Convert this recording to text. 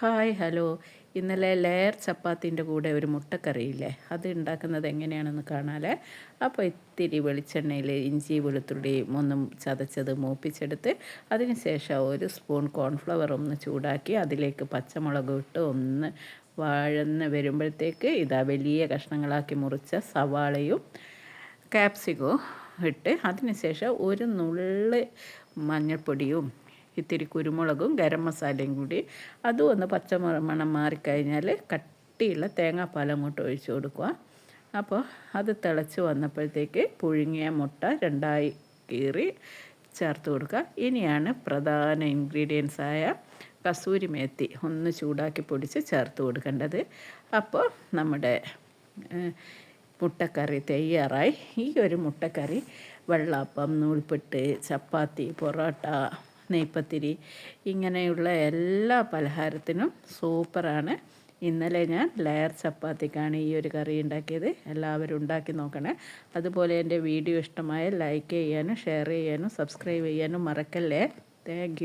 Hi hello. ഇന്നലെ layer ചപ്പാത്തിന്റെ കൂടെ ഒരു മുട്ടക്കറിയില്ലേ? അത് ഉണ്ടാക്കുന്നത് എങ്ങനെയാണെന്ന് കാണാലേ അപ്പോൾ ഇത്തിരി വെളിച്ചെണ്ണയിൽ ഇഞ്ചി വെളുത്തുള്ളിയും ഒന്നും ചതച്ചത് മൂപ്പിച്ചെടുത്ത് അതിന് ശേഷം ഒരു സ്പൂൺ കോൺഫ്ലവർ ഒന്ന് ചൂടാക്കി അതിലേക്ക് പച്ചമുളക് ഇട്ട് ഒന്ന് വാഴന്ന് വരുമ്പോഴത്തേക്ക് ഇതാ വലിയ കഷ്ണങ്ങളാക്കി മുറിച്ച സവാളയും ക്യാപ്സിക്കവും ഇട്ട് അതിനുശേഷം ഒരു നുള്ള് മഞ്ഞൾപ്പൊടിയും ഇത്തിരി കുരുമുളകും ഗരം മസാലയും കൂടി. അതും ഒന്ന് പച്ചമണം മാറിക്കഴിഞ്ഞാൽ കട്ടിയുള്ള തേങ്ങാപ്പാൽ അങ്ങോട്ട് ഒഴിച്ച് കൊടുക്കുക. അപ്പോൾ അത് തിളച്ച് വന്നപ്പോഴത്തേക്ക് പുഴുങ്ങിയ മുട്ട രണ്ടായി കീറി ചേർത്ത് കൊടുക്കുക. ഇനിയാണ് പ്രധാന ഇൻഗ്രീഡിയൻസ് ആയ കസൂരി മേത്തി ഒന്ന് ചൂടാക്കി പൊടിച്ച് ചേർത്ത് കൊടുക്കേണ്ടത്. അപ്പോൾ നമ്മുടെ മുട്ടക്കറി തയ്യാറായി. ഈ ഒരു മുട്ടക്കറി വെള്ളാപ്പം നൂൽപ്പെട്ട് ചപ്പാത്തി പൊറോട്ട നെയ്പ്പത്തിരി ഇങ്ങനെയുള്ള എല്ലാ പലഹാരത്തിനും സൂപ്പറാണ്. ഇന്നലെ ഞാൻ ലെയർ ചപ്പാത്തിക്കാണ് ഈ ഒരു കറി ഉണ്ടാക്കിയത്. എല്ലാവരും ഉണ്ടാക്കി നോക്കണേ. അതുപോലെ എന്റെ വീഡിയോ ഇഷ്ടമായ ലൈക്ക് ചെയ്യാനും ഷെയർ ചെയ്യാനും സബ്സ്ക്രൈബ് ചെയ്യാനും മറക്കല്ലേ. താങ്ക്